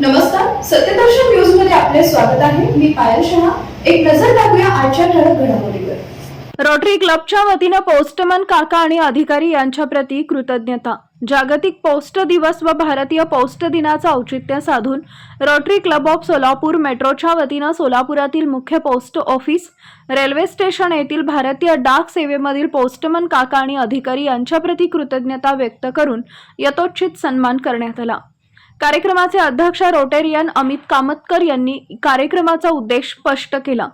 नमस्कार सत्यदर्शन न्यूजमध्ये आपले स्वागत आहे. मी पायल शहा. एक नजर टाकूया आजच्या ठळक घडामोडीवर. रोटरी क्लबच्या वतीनं पोस्टमन काका आणि अधिकारी यांच्या प्रती कृतज्ञता. जागतिक पोस्ट दिवस व भारतीय पोस्ट दिनाचं औचित्य साधून रोटरी क्लब ऑफ सोलापूर मेट्रोच्या वतीनं सोलापुरातील मुख्य पोस्ट ऑफिस रेल्वे स्टेशन येथील भारतीय डाक सेवेमधील पोस्टमन काका आणि अधिकारी यांच्याप्रती कृतज्ञता व्यक्त करून यथोचित सन्मान करण्यात आला. कार्यक्रमाचे अध्यक्ष रोटेरियन अमित कामतकर यांनी कार्यक्रमाचा उद्देश स्पष्ट केला.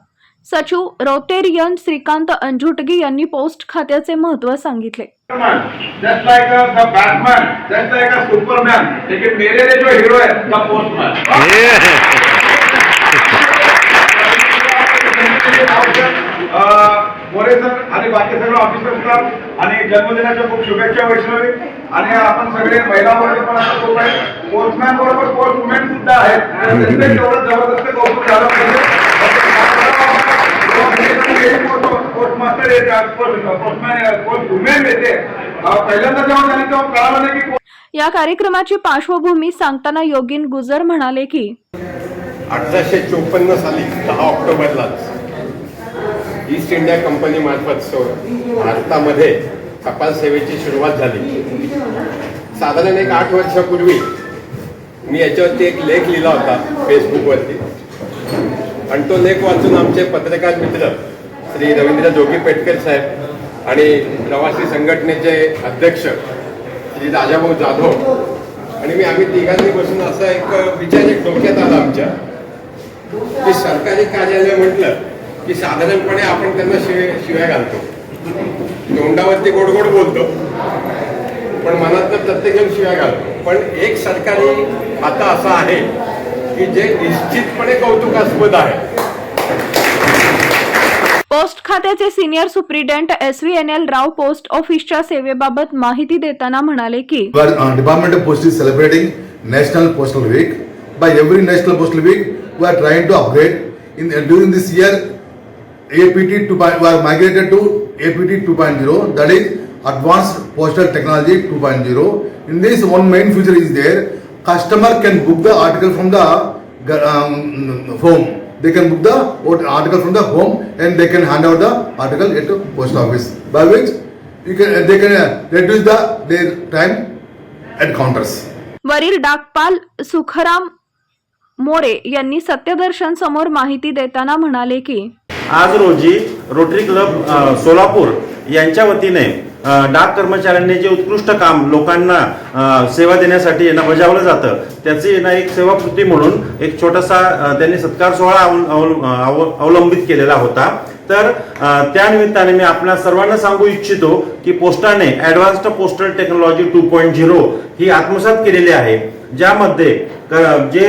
सचिव रोटेरियन श्रीकांत अंजुटगी यांनी पोस्ट खात्याचे महत्त्व सांगितले. Just like the Batman just like a Superman लेकिन मेरे लिए जो हीरो है द पोस्टमैन मोरे सर आणि बाकी सगळं ऑफिसर आणि जन्मदिनाच्या खूप शुभेच्छा वैष्णवी. आणि आपण सगळे महिला वर्ग पण आता खूप आहे. पोस्टमॅन बरोबर पोस्ट वुमेन सुद्धा आहेत तेवढं जबरदस्त कौतुक झालं या कार्यक्रमाची पार्श्वभूमी सांगताना योगिन गुजर म्हणाले की अठराशे चोपन्न साली दहा ऑक्टोबरलाच ईस्ट इंडिया कंपनी मार्फत सो भारतामध्ये टपाल सेवेची सुरुवात झाली. साधारण एक आठ वर्षापूर्वी मी याच्यावरती एक लेख लिहिला होता फेसबुकवरती. आणि तो लेख वाचून आमचे पत्रकार मित्र श्री रवींद्र जोगी पेटकर साहेब आणि प्रवासी संघटनेचे अध्यक्ष श्री राजाभाऊ जाधव आणि मी आम्ही तिघांनी बसून असा एक विचार एक डोक्यात आला आमच्या. की सरकारी कार्यालय म्हटलं की साधारणपणे आपण त्यांना शिव्या शिव्या घालतो तोंडावरती गोड गोड बोलतो पण मनात तर प्रत्येक जण शिव्या घालतो पण एक सरकारी खातं असं आहे की जे निश्चितपणे कौतुकास्पद आहे पोस्ट खात्याचे senior superintendent S V N L Rao post ऑफिसच्या सेवेबाबत माहिती देताना म्हणाले की of Post is celebrating National Postal Week. By every National Postal Week, we are trying to upgrade. In uh, during this year, APT 2. We are migrated to APT 2.0. That is Advanced Postal Technology 2.0. In this, one main feature is there. Customer can book the article from the um, home. They can book the article from the home and they can hand out the article at the post office. By which you can they can reduce the their time at counters. वरील डाकपाल सुखराम मोरे यांनी सत्यदर्शन समोर माहिती देताना म्हणाले की आज रोजी rotary club Solapur यांच्या वतीने डाक कर्मचाऱ्यांनी जे उत्कृष्ट काम लोकांना सेवा देण्यासाठी यांना बजावलं जातं त्याची यांना एक सेवाकृती म्हणून एक छोटासा त्यांनी सत्कार सोहळा अवलंबित केलेला होता. तर त्यानिमित्ताने त्या निमित्ताने मी आपल्या सर्वांना सांगू इच्छितो की पोस्टाने advanced postal technology two point zero ही आत्मसात केलेली आहे. ज्यामध्ये जे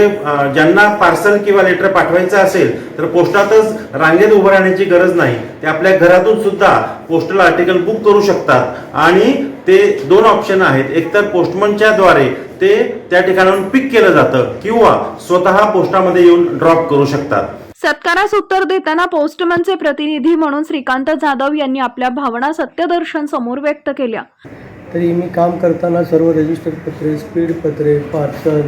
ज्यांना पार्सल किंवा लेटर पाठवायचं असेल तर पोस्टातच रांगेत उभं राहण्याची गरज नाही. ते आपल्या घरातून सुद्धा पोस्टल आर्टिकल बुक करू शकतात. आणि ते दोन ऑप्शन आहेत. एकतर पोस्टमनच्या द्वारे ते त्या ठिकाणाहून पिक केलं जातं किंवा स्वतः पोस्टामध्ये येऊन ड्रॉप करू शकतात. सत्कारास उत्तर देताना पोस्टमनचे प्रतिनिधी म्हणून श्रीकांत जाधव यांनी आपल्या भावना सत्यदर्शन समोर व्यक्त केल्या. तरी मी काम करताना सर्व रजिस्टर पत्रे स्पीड पत्रे पार्सल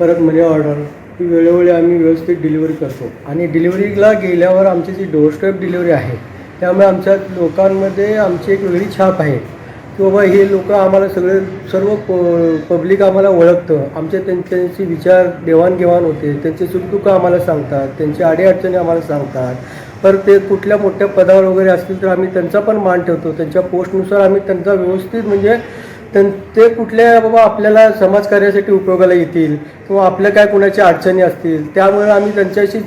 परत म्हणजे मनी ऑर्डर ही वेळोवेळी आम्ही व्यवस्थित डिलिव्हरी करतो. आणि डिलिव्हरीला गेल्यावर आमची जी डोरस्टेप डिलिव्हरी आहे त्यामुळे आमच्या लोकांमध्ये आमची एक वेगळी छाप आहे. की बाबा हे लोक आम्हाला सगळे सर्व प पब्लिक आम्हाला ओळखतं. आमचे त्यां त्यांची विचार देवाणघेवाण होते. त्यांचे सुखदुःख आम्हाला सांगतात. त्यांची अडीअडचणी आम्हाला सांगतात. तर ते कुठल्या मोठ्या पदावर वगैरे असतील तर आम्ही त्यांचा पण मान ठेवतो. त्यांच्या पोस्टनुसार आम्ही त्यांचा व्यवस्थित म्हणजे त्यां ते कुठल्या बाबा आपल्याला समाजकार्यासाठी उपयोगाला येतील किंवा आपल्या काय कुणाच्या अडचणी असतील त्यामुळे आम्ही त्यांच्याशी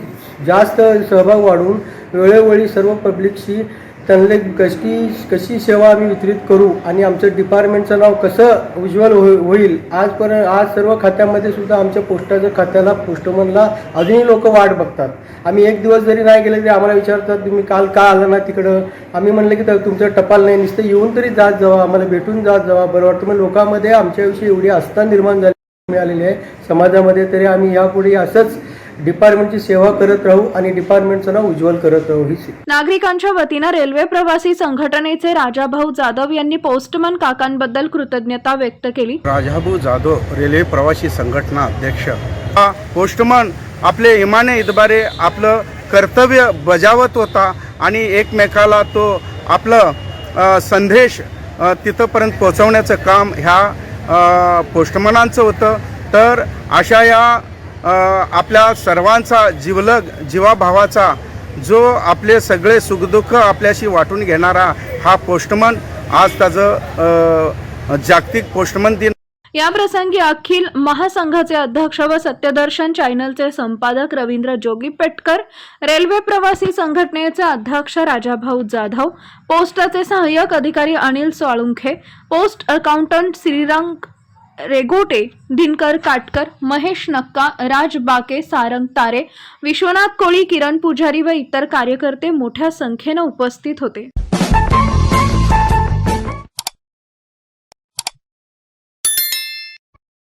जास्त सहभाग वाढवून वेळोवेळी सर्व पब्लिकशी त्यांना कशी कशी सेवा आम्ही वितरित करू आणि आमचं डिपार्टमेंटचं नाव कसं उज्ज्वल हो होईल? आजपर्यंत आज सर्व खात्यामध्ये सुद्धा आमच्या पोस्टाच्या खात्याला पोस्टमनला अजूनही लोक वाट बघतात. आम्ही एक दिवस जरी नाही गेले तरी आम्हाला विचारतात तुम्ही काल का आला ना तिकडं? आम्ही म्हणलं की तर तुमचं टपाल नाही नुसतं येऊन तरी जात जावा आम्हाला भेटून जात जावा बरं वाटतं. मग लोकांमध्ये आमच्याविषयी एवढी आस्था निर्माण झाली मिळालेली आहे. समाजामध्ये तरी आम्ही यापुढे असंच डिपार्टमेंटची सेवा करत राहू आणि डिपार्टमेंटचं नाव उज्ज्वल करत राहू ही नागरिकांच्या वतीनं रेल्वे प्रवासी संघटनेचे राजाभाऊ जाधव यांनी पोस्टमन काकांबद्दल कृतज्ञता व्यक्त केली. राजाभाऊ जाधव रेल्वे प्रवासी संघटना अध्यक्ष. हा पोस्टमन आपले इमाने इतबारे आपलं कर्तव्य बजावत होता आणि एकमेकाला तो आपलं संदेश तिथंपर्यंत पोहोचवण्याचं काम ह्या पोस्टमनांचं होतं. तर अशा या आपल्या सर्वांचा जीवलग जीवाभावाचा जो आपले सगळे सुखदुःख आपल्याशी वाटून घेणारा हा पोस्टमन आज त्याचं जागतिक पोस्टमन दिन. या प्रसंगी अखिल महासंघाचे अध्यक्ष व सत्यदर्शन चॅनलचे संपादक रवींद्र जोगी पेटकर रेल्वे प्रवासी संघटनेचे अध्यक्ष राजाभाऊ जाधव पोस्टाचे सहाय्यक अधिकारी अनिल साळुंखे पोस्ट अकाउंटंट श्रीरंग रेगोटे दिनकर काटकर महेश नक्का राज बाके सारंग तारे विश्वनाथ कोळी किरण पुजारी व इतर कार्यकर्ते मोठ्या संख्येनं उपस्थित होते.